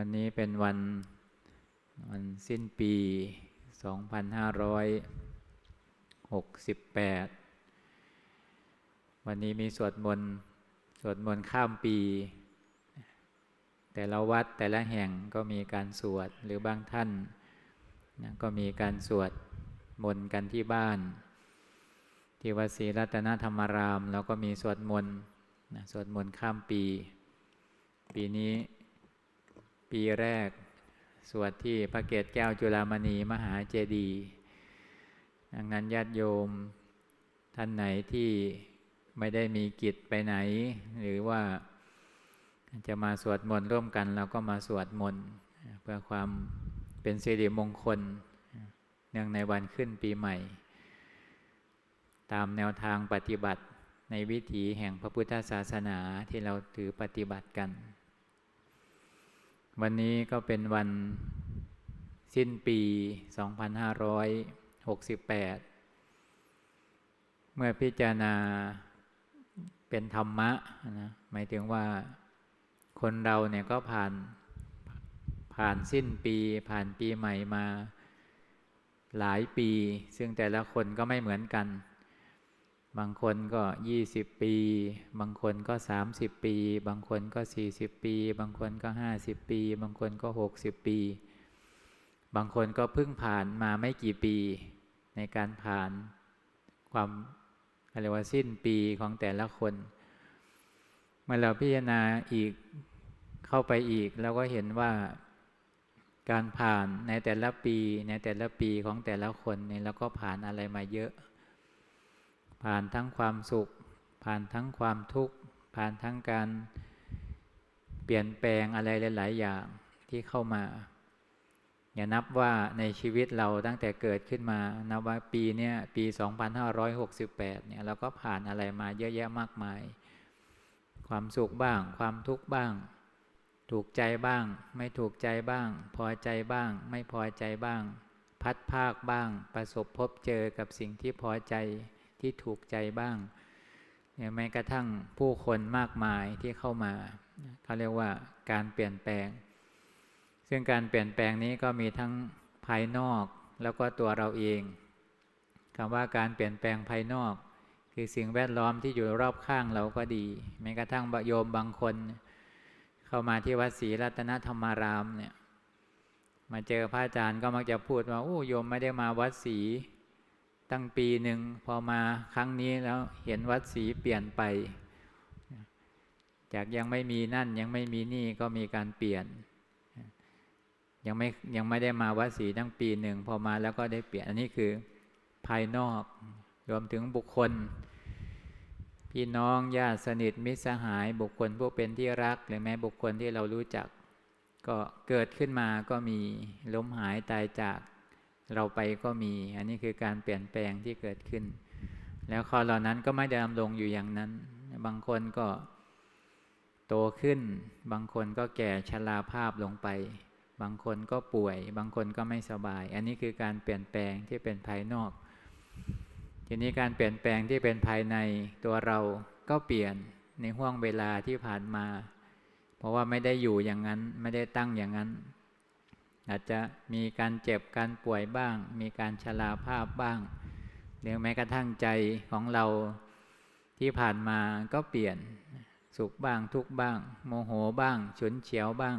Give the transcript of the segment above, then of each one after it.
วันนี้เป็นวันวันสิ้นปี 2568 วันนี้มีสวดมนต์สวดมนต์ข้ามปี แต่ละวัดแต่ละแห่งก็มีการสวดหรือบางท่านนะก็มีการสวดมนต์กันที่บ้าน ที่วัดศรีรัตนธรรมารามเราก็มีสวดมนต์นะสวดมนต์ข้ามปี ปีนี้ ปีแรก สวดที่พระเกศแก้วจุฬามณีมหาเจดีย์ดังนั้นญาติโยมท่านไหนที่ไม่ได้มีกิจไปไหน หรือว่าจะมาสวดมนต์ร่วมกันเราก็มาสวดมนต์เพื่อความเป็นสิริมงคล เนื่องในวันขึ้นปีใหม่ ตามแนวทางปฏิบัติในวิถีแห่งพระพุทธศาสนาที่เราถือปฏิบัติกัน วันนี้ก็เป็นวันสิ้นปี 2568 เมื่อพิจารณาเป็นธรรมะนะหมายถึงว่าคนเราเนี่ยก็ผ่านผ่านสิ้นปี ผ่านปีใหม่มาหลายปี ซึ่งแต่ละคนก็ไม่เหมือนกัน บางคนก็20ปี บางคนก็30ปี บางคนก็40ปี บางคนก็50ปี บางคนก็60ปี บางคนก็เพิ่งผ่านมาไม่กี่ปี ในการผ่านความเรียกว่าสิ้นปีของแต่ละคน เมื่อเราพิจารณาอีกเข้าไปอีกเราก็เห็นว่าการผ่านในแต่ละปีในแต่ละปีของแต่ละคนเนี่ยเราก็ผ่านอะไรมาเยอะ ผ่านทั้งความสุข ผ่านทั้งความทุกข์ ผ่านทั้งการเปลี่ยนแปลงอะไรหลาย ๆ อย่างที่เข้ามา อย่านับว่าในชีวิตเราตั้งแต่เกิดขึ้นมานับว่าปีเนี้ยปี 2568 เนี่ยเราก็ผ่านอะไรมาเยอะแยะมากมาย ความสุขบ้าง ความทุกข์บ้าง ถูกใจบ้าง ไม่ถูกใจบ้าง พอใจบ้าง ไม่พอใจบ้าง พัดภาคบ้าง ประสบพบเจอกับสิ่งที่พอใจ ที่ถูกใจบ้างเนี่ยแม้กระทั่งผู้คนมากมายที่เข้ามาเขาเรียกว่าการเปลี่ยนแปลง ซึ่งการเปลี่ยนแปลงนี้ก็มีทั้งภายนอกแล้วก็ตัวเราเองคำว่าการเปลี่ยนแปลงภายนอก คือสิ่งแวดล้อมที่อยู่รอบข้างเราก็ดี แม้กระทั่งโยมบางคน เข้ามาที่วัดศรีรัตนธรรมารามเนี่ยมาเจอพระอาจารย์ก็มักจะพูดว่าโอ้โยมไม่ได้มาวัดศรี ตั้งปีหนึ่งพอมาครั้งนี้แล้วเห็นวัดศรีเปลี่ยนไป จากยังไม่มีนั่นยังไม่มีนี่ก็มีการเปลี่ยน ยังไม่ยังไม่ได้มาวัดศรีตั้งปีหนึ่งพอมาแล้วก็ได้เปลี่ยนอันนี้คือภายนอกรวมถึงบุคคล พี่น้องญาติสนิทมิตรสหาย บุคคลผู้เป็นที่รักหรือแม้บุคคลที่เรารู้จัก ก็เกิดขึ้นมาก็มีล้มหายตายจาก เราไปก็มี อันนี้คือการเปลี่ยนแปลงที่เกิดขึ้น แล้วข้อเหล่านั้นก็ไม่ได้ดำรงอยู่อย่างนั้น บางคนก็โตขึ้น บางคนก็แก่ชราภาพลงไป บางคนก็ป่วย บางคนก็ไม่สบาย อันนี้คือการเปลี่ยนแปลงที่เป็นภายนอก ทีนี้การเปลี่ยนแปลงที่เป็นภายในตัวเราก็เปลี่ยนในห่วงเวลาที่ผ่านมา เพราะว่าไม่ได้อยู่อย่างนั้น ไม่ได้ตั้งอย่างนั้น อาจจะมีการเจ็บการป่วยบ้าง มีการชราภาพบ้างหรือแม้กระทั่งใจของเราที่ผ่านมาก็เปลี่ยนสุขบ้างทุกบ้าง โมโหบ้างฉุนเฉียวบ้าง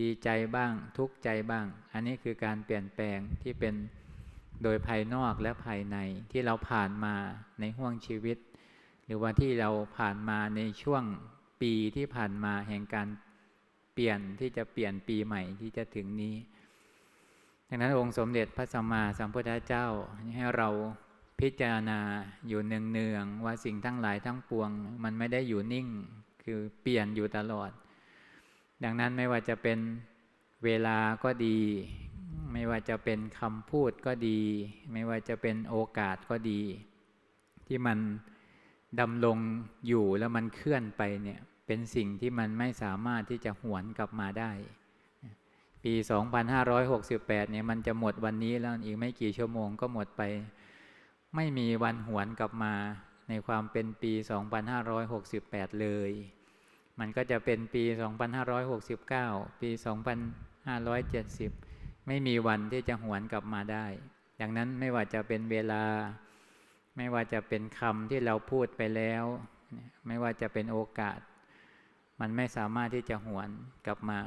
ดีใจบ้างทุกใจบ้าง อันนี้คือการเปลี่ยนแปลงที่เป็นโดยภายนอกและภายในที่เราผ่านมาในห่วงชีวิต หรือว่าที่เราผ่านมาในช่วงปีที่ผ่านมาแห่งการ เปลี่ยนที่จะเปลี่ยนปีใหม่ที่จะถึงนี้ดังนั้นองค์สมเด็จพระสัมมาสัมพุทธเจ้าให้เราพิจารณาอยู่เนืองๆว่าสิ่งทั้งหลายทั้งปวง มันไม่ได้อยู่นิ่ง คือเปลี่ยนอยู่ตลอด ดังนั้นไม่ว่าจะเป็นเวลาก็ดี ไม่ว่าจะเป็นคำพูดก็ดี ไม่ว่าจะเป็นโอกาสก็ดี ที่มันดำรงอยู่แล้วมันเคลื่อนไปเนี่ย เป็นสิ่งที่มันไม่สามารถที่จะหวนกลับมาได้ ปี 2568 เนี่ยมันจะหมดวันนี้แล้วอีกไม่กี่ชั่วโมงก็หมดไป ไม่มีวันหวนกลับมาในความเป็นปี 2568 เลย มันก็จะเป็นปี 2569 ปี 2570 ไม่มีวันที่จะหวนกลับมาได้ ดังนั้นไม่ว่าจะเป็นเวลา ไม่ว่าจะเป็นคำที่เราพูดไปแล้ว ไม่ว่าจะเป็นโอกาส มันไม่สามารถที่จะหวนกลับมา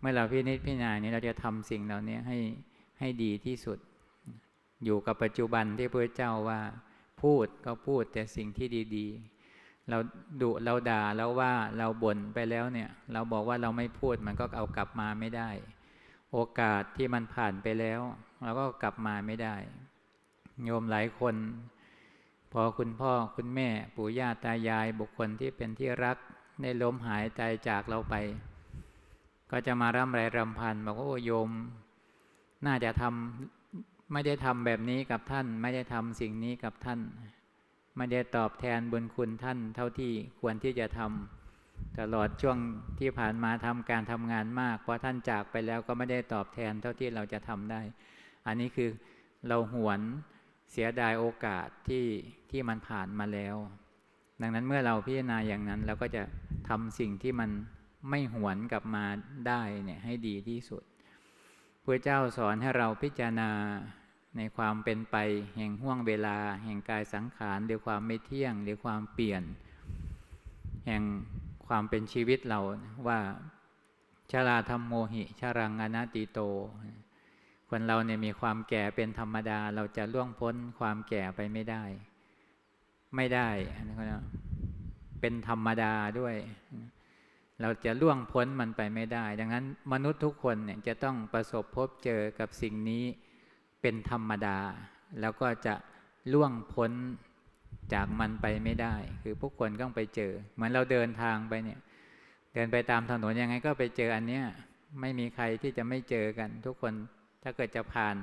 เมื่อเราพินิจพิจารณานี้เราจะทำสิ่งเหล่านี้ให้ให้ดีที่สุด อยู่กับปัจจุบันที่พระเจ้าว่า พูดก็พูดแต่สิ่งที่ดีๆ เราดุเราด่าแล้วว่าเราบ่นไปแล้วเนี่ย เราบอกว่าเราไม่พูดมันก็เอากลับมาไม่ได้ โอกาสที่มันผ่านไปแล้ว เราก็กลับมาไม่ได้ โยมหลายคน พอคุณพ่อคุณแม่ปู่ย่าตายายบุคคลที่เป็นที่รัก ได้ล้มหายใจจากเราไป ก็จะมาร่ำไรรำพันบอกว่าโยม น่าจะทำไม่ได้ทำแบบนี้กับท่าน ไม่ได้ทำสิ่งนี้กับท่าน ไม่ได้ตอบแทนบุญคุณท่าน เท่าที่ควรที่จะทำตลอดช่วงที่ผ่านมาทำการทำงานมากเพราะท่านจากไปแล้วก็ไม่ได้ตอบแทนเท่าที่เราจะทำได้ อันนี้คือเราหวนเสียดายโอกาสที่ที่มันผ่านมาแล้ว ดังนั้นเมื่อเราพิจารณาอย่างนั้นเราก็จะ ทำสิ่งที่มันไม่หวนกลับมาได้เนี่ยให้ดีที่สุดพระเจ้าสอนให้เราพิจารณาในความเป็นไปแห่งห่วงเวลา แห่งกายสังขารหรือความไม่เที่ยงหรือความเปลี่ยน แห่งความเป็นชีวิตเราว่าชาราธรรมโมหิชารังอนาติโต คนเราเนี่ยมีความแก่เป็นธรรมดา เราจะล่วงพ้นความแก่ไปไม่ได้ ไม่ได้อันนี้ก็ เป็นธรรมดาด้วย เราจะล่วงพ้นมันไปไม่ได้ ดังนั้นมนุษย์ทุกคนเนี่ยจะต้องประสบพบเจอกับสิ่งนี้เป็นธรรมดา แล้วก็จะล่วงพ้นจากมันไปไม่ได้ คือผู้คนต้องไปเจอ เหมือนเราเดินทางไปเนี่ย เดินไปตามถนนยังไงก็ไปเจออันเนี้ยไม่มีใครที่จะไม่เจอกัน ทุกคนถ้าเกิดจะผ่าน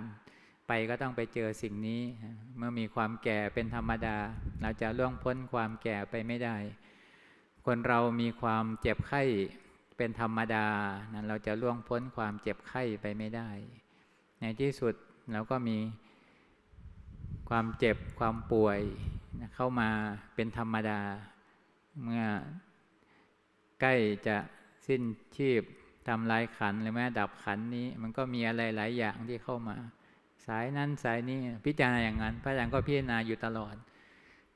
ไปก็ต้องไปเจอสิ่งนี้ เมื่อมีความแก่เป็นธรรมดา เราจะล่วงพ้นความแก่ไปไม่ได้ คนเรามีความเจ็บไข้เป็นธรรมดานั้นเราจะล่วงพ้นความเจ็บไข้ไปไม่ได้ ในที่สุดเราก็มีความเจ็บความป่วยเข้ามาเป็นธรรมดา เมื่อใกล้จะสิ้นชีพทำลายขันหรือแม้ดับขันนี้ มันก็มีอะไรหลายอย่างที่เข้ามา สายนั้นสายนี้พิจารณาอย่างนั้น พระอาจารย์ก็พิจารณาอยู่ตลอด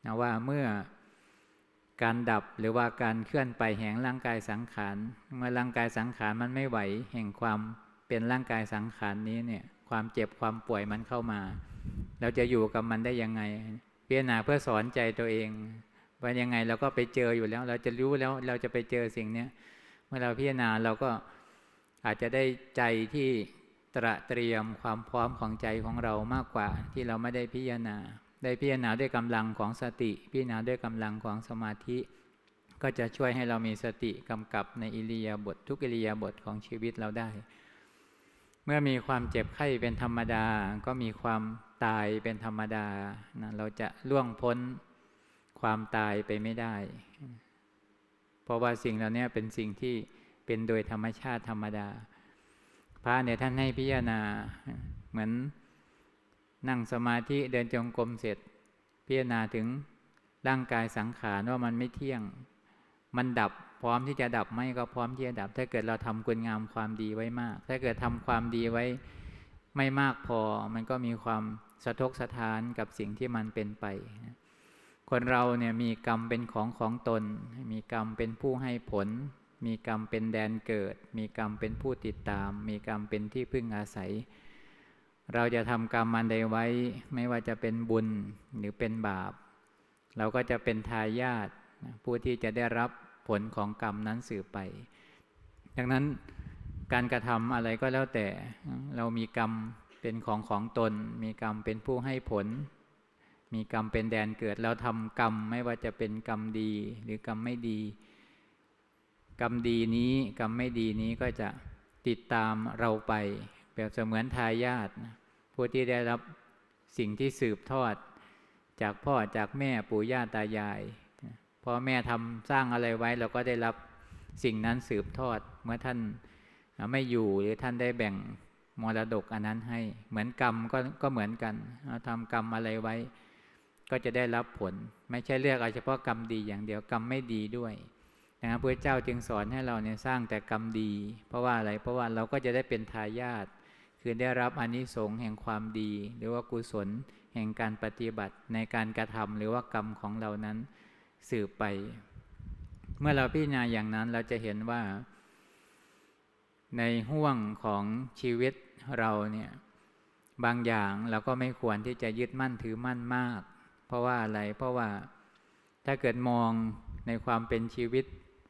นะว่าเมื่อการดับหรือว่าการเคลื่อนไปแห่งร่างกายสังขารเมื่อร่างกายสังขารมันไม่ไหว แห่งความเป็นร่างกายสังขารนี้เนี่ย ความเจ็บความป่วยมันเข้ามา เราจะอยู่กับมันได้ยังไงพิจารณาเพื่อสอนใจตัวเองว่ายังไงเราก็ไปเจออยู่แล้ว เราจะรู้แล้วเราจะไปเจอสิ่งเนี้ยเมื่อเราพิจารณาเราก็อาจจะได้ใจที่ ตระเตรียมความพร้อมของใจของเรามากกว่าที่เราไม่ได้พิจารณา ได้พิจารณาด้วยกำลังของสติ พิจารณาด้วยกำลังของสมาธิ ก็จะช่วยให้เรามีสติกำกับในอิริยาบถททุกอิริยาบถของชีวิตเราได้ เมื่อมีความเจ็บไข้เป็นธรรมดา ก็มีความตายเป็นธรรมดานะเราจะล่วงพ้นความตายไปไม่ได้ เพราะว่าสิ่งเหล่านี้เป็นสิ่งที่เป็นโดยธรรมชาติธรรมดา พระเนี่ยท่านให้พิจารณา เหมือนนั่งสมาธิเดินจงกรมเสร็จ พิจารณาถึงร่างกายสังขารว่ามันไม่เที่ยง มันดับพร้อมที่จะดับไหมก็พร้อมที่จะดับ ถ้าเกิดเราทำคุณงามความดีไว้มาก ถ้าเกิดทำความดีไว้ไม่มากพอ มันก็มีความสะทกสะท้านกับสิ่งที่มันเป็นไป คนเราเนี่ยมีกรรมเป็นของของตน มีกรรมเป็นผู้ให้ผล มีกรรมเป็นแดนเกิด มีกรรมเป็นผู้ติดตาม มีกรรมเป็นที่พึ่งอาศัย เราจะทำกรรมมันใดไว้ ไม่ว่าจะเป็นบุญหรือเป็นบาป เราก็จะเป็นทายาทผู้ที่จะได้รับผลของกรรมนั้นสืบไป ดังนั้นการกระทำอะไรก็แล้วแต่เรามีกรรมเป็นของของตน มีกรรมเป็นผู้ให้ผล มีกรรมเป็นแดนเกิด เราทำกรรมไม่ว่าจะเป็นกรรมดีหรือกรรมไม่ดี กรรมดีนี้กรรมไม่ดีนี้ก็จะติดตามเราไป แบบเสมือนทายาทผู้ที่ได้รับสิ่งที่สืบทอด จากพ่อจากแม่ปู่ย่าตายายพ่อแม่ทำสร้างอะไรไว้เราก็ได้รับสิ่งนั้นสืบทอดเมื่อท่านไม่อยู่หรือท่านได้แบ่งมรดกอันนั้นให้ เหมือนกรรมก็ก็เหมือนกันเราทำกรรมอะไรไว้ ก็จะได้รับผล ไม่ใช่เรียกเอาเฉพาะกรรมดีอย่างเดียวกรรมไม่ดีด้วย นั้นพระเจ้าจึงสอนให้เราเนี่ยสร้างแต่กรรมดี เพราะว่าอะไรเพราะว่าเราก็จะได้เป็นทายาทคือได้รับอานิสงส์แห่งความดี หรือว่ากุศลแห่งการปฏิบัติในการกระทำหรือว่ากรรมของเรานั้นสืบไป เมื่อเราพิจารณาอย่างนั้นเราจะเห็นว่า ในห่วงของชีวิตเราเนี่ยบางอย่างเราก็ไม่ควรที่จะยึดมั่นถือมั่นมาก เพราะว่าอะไรเพราะว่าถ้าเกิดมองในความเป็นชีวิต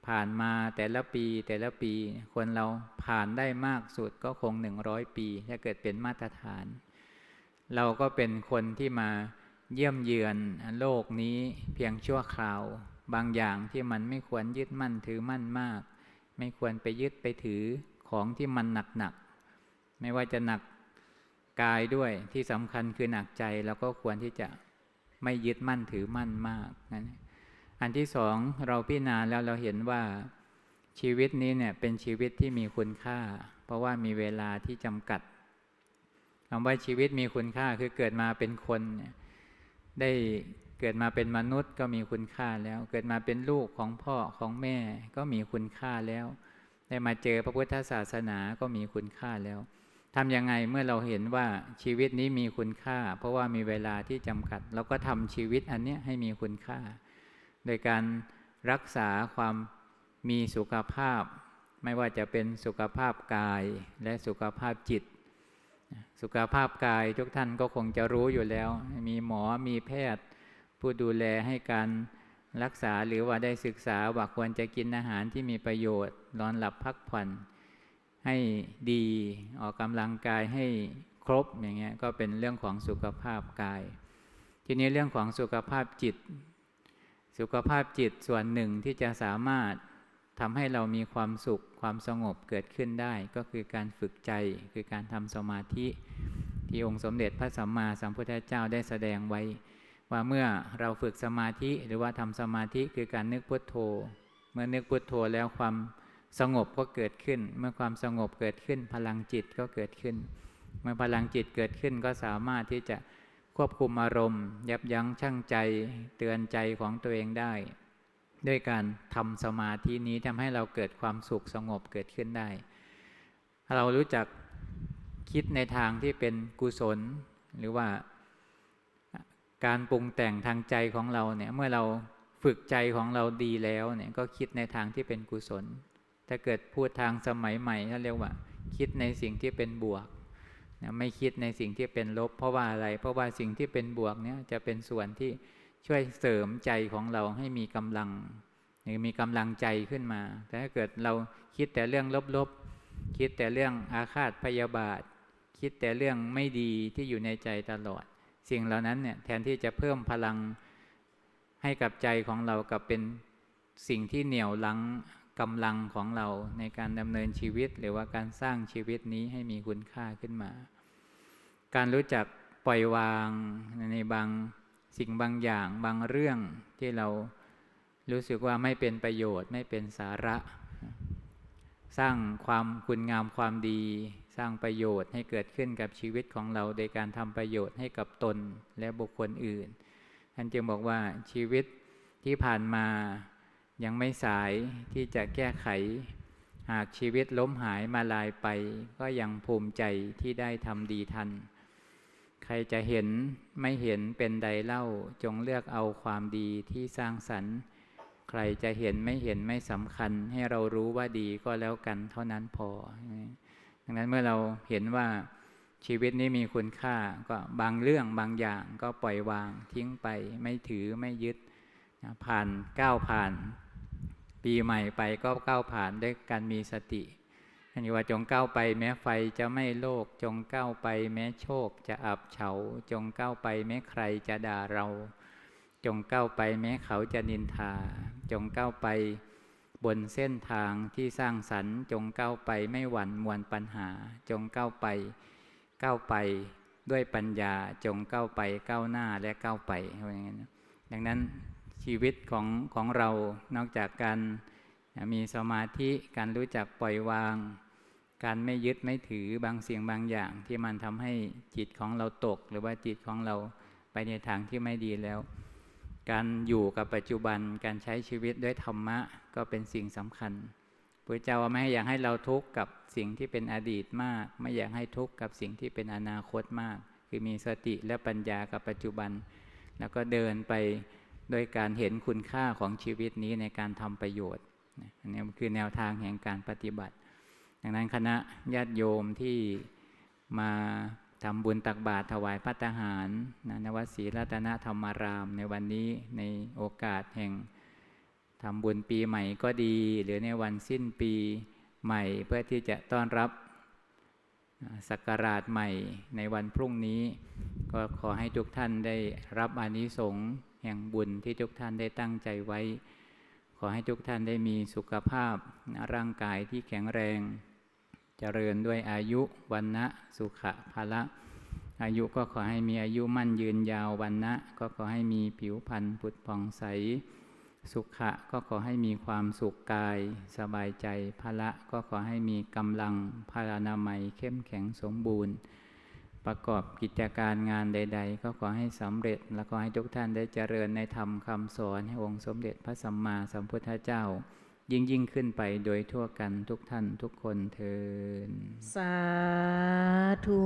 ผ่านมาแต่ละปีแต่ละปี คนเราผ่านได้มากสุดก็คงหนึ่งร้อยปี ถ้าเกิดเป็นมาตรฐาน เราก็เป็นคนที่มาเยี่ยมเยือนโลกนี้เพียงชั่วคราว บางอย่างที่มันไม่ควรยึดมั่นถือมั่นมาก ไม่ควรไปยึดไปถือของที่มันหนักๆไม่ว่าจะหนักกายด้วยที่สำคัญคือหนักใจเราก็ควรที่จะไม่ยึดมั่นถือมั่นมากนั่น อันที่สองเราพิจารณาแล้วเราเห็นว่าชีวิตนี้เนี่ยเป็นชีวิตที่มีคุณค่า เพราะว่ามีเวลาที่จำกัดคำว่าชีวิตมีคุณค่าคือเกิดมาเป็นคนเนี่ยได้เกิดมาเป็นมนุษย์ก็มีคุณค่าแล้ว เกิดมาเป็นลูกของพ่อของแม่ก็มีคุณค่าแล้ว ได้มาเจอพระพุทธศาสนาก็มีคุณค่าแล้วทำยังไงเมื่อเราเห็นว่าชีวิตนี้มีคุณค่า เพราะว่ามีเวลาที่จำกัด เราก็ทำชีวิตอันนี้ให้มีคุณค่า โดยการรักษาความมีสุขภาพ ไม่ว่าจะเป็นสุขภาพกายและสุขภาพจิต สุขภาพกายทุกท่านก็คงจะรู้อยู่แล้ว มีหมอมีแพทย์ ผู้ดูแลให้การรักษาหรือว่าได้ศึกษาว่าควรจะกินอาหารที่มีประโยชน์นอนหลับพักผ่อนให้ดีออกกำลังกายให้ครบอย่างเงี้ยก็เป็นเรื่องของสุขภาพกาย ทีนี้เรื่องของสุขภาพจิต สุขภาพจิตส่วนหนึ่งที่จะสามารถทำให้เรามีความสุขความสงบเกิดขึ้นได้ ก็คือการฝึกใจคือการทำสมาธิ ที่องค์สมเด็จพระสัมมาสัมพุทธเจ้าได้แสดงไว้ ว่าเมื่อเราฝึกสมาธิหรือว่าทำสมาธิคือการนึกพุทโธ เมื่อนึกพุทโธแล้วความสงบก็เกิดขึ้น เมื่อความสงบเกิดขึ้น พลังจิตก็เกิดขึ้น เมื่อพลังจิตเกิดขึ้นก็สามารถที่จะ ควบคุมอารมณ์ ยับยั้งชั่งใจ เตือนใจของตัวเองได้ ด้วยการทำสมาธินี้ทำให้เราเกิดความสุขสงบเกิดขึ้นได้ เรารู้จักคิดในทางที่เป็นกุศล หรือว่าการปรุงแต่งทางใจของเราเนี่ยเมื่อเราฝึกใจของเราดีแล้วเนี่ยก็คิดในทางที่เป็นกุศล ถ้าเกิดพูดทางสมัยใหม่เขาเรียกว่า คิดในสิ่งที่เป็นบวก นะไม่คิดในสิ่งที่เป็นลบ เพราะว่าอะไร เพราะว่าสิ่งที่เป็นบวกเนี่ยจะเป็นส่วนที่ช่วยเสริมใจของเราให้มีกำลังหรือมีกำลังใจขึ้นมา แต่ถ้าเกิดเราคิดแต่เรื่องลบๆ คิดแต่เรื่องอาฆาตพยาบาท คิดแต่เรื่องไม่ดีที่อยู่ในใจตลอด สิ่งเหล่านั้นเนี่ยแทนที่จะเพิ่มพลังให้กับใจของเรากับเป็นสิ่งที่เหนี่ยวลัง กำลังของเราในการดำเนินชีวิต หรือว่าการสร้างชีวิตนี้ให้มีคุณค่าขึ้นมา การรู้จักปล่อยวางในบางสิ่งบางอย่างบางเรื่องที่เรารู้สึกว่าไม่เป็นประโยชน์ไม่เป็นสาระ สร้างความคุณงามความดี สร้างประโยชน์ให้เกิดขึ้นกับชีวิตของเรา โดยการทำประโยชน์ให้กับตนและบุคคลอื่นท่านจึงบอกว่าชีวิตที่ผ่านมา ยังไม่สายที่จะแก้ไข หากชีวิตล้มหายมาลายไป ก็ยังภูมิใจที่ได้ทำดีทัน ใครจะเห็นไม่เห็นเป็นใดเล่าจงเลือกเอาความดีที่สร้างสรรค์ ใครจะเห็นไม่เห็นไม่สำคัญ ให้เรารู้ว่าดีก็แล้วกันเท่านั้นพอ ดังนั้นเมื่อเราเห็นว่าชีวิตนี้มีคุณค่าก็บางเรื่องบางอย่างก็ปล่อยวางทิ้งไปไม่ถือไม่ยึดผ่านก้าวผ่าน ปีใหม่ไปก็ก้าวผ่านด้วยการมีสติอันนี้ว่าจงก้าวไปแม้ไฟจะไม่โลก จงก้าวไปแม้โชคจะอับเฉา จงก้าวไปแม้ใครจะด่าเรา จงก้าวไปแม้เขาจะนินทา จงก้าวไปบนเส้นทางที่สร้างสรรค์จงก้าวไปไม่หวั่นมวลปัญหา จงก้าวไปก้าวไปด้วยปัญญาจงก้าวไปก้าวหน้าและก้าวไปอย่างนั้นดังนั้น ชีวิตของของเรา นอกจากการมีสมาธิการรู้จักปล่อยวาง การไม่ยึดไม่ถือบางเสียงบางอย่าง ที่มันทำให้จิตของเราตก หรือว่าจิตของเราไปในทางที่ไม่ดีแล้ว การอยู่กับปัจจุบันการใช้ชีวิตด้วยธรรมะก็เป็นสิ่งสำคัญพระเจ้าว่าไม่อยากให้เราทุกข์กับสิ่งที่เป็นอดีตมาก ไม่อยากให้ทุกข์กับสิ่งที่เป็นอนาคตมาก คือมีสติและปัญญากับปัจจุบัน แล้วก็เดินไป โดยการเห็นคุณค่าของชีวิตนี้ในการทำประโยชน์อันนี้คือแนวทางแห่งการปฏิบัติ ดังนั้นคณะญาติโยมที่มาทำบุญตักบาตรถวายพัตตาหารนะนวัดศรีรัตนธรรมาราม ในวันนี้ในโอกาสแห่งทำบุญปีใหม่ก็ดี หรือในวันสิ้นปีใหม่เพื่อที่จะต้อนรับอ่าศักราชใหม่ในวันพรุ่งนี้ ก็ขอให้ทุกท่านได้รับอานิสงส์ แห่งบุญที่ทุกท่านได้ตั้งใจไว้ ขอให้ทุกท่านได้มีสุขภาพร่างกายที่แข็งแรง เจริญด้วยอายุวันนะสุขะภละ อายุก็ขอให้มีอายุมั่นยืนยาววันนะก็ขอให้มีผิวพรรณผุดผ่องใส สุขะก็ขอให้มีความสุขกาย สบายใจภละก็ขอให้มีกำลังพลานามัยเข้มแข็งสมบูรณ์ ประกอบกิจการงานใด ๆ ก็ขอให้สำเร็จ และขอให้ทุกท่านได้เจริญในธรรมคำสอนให้องค์สมเด็จพระสัมมาสัมพุทธเจ้า ยิ่งยิ่งขึ้นไปโดยทั่วกันทุกท่านทุกคนเทินสาธุ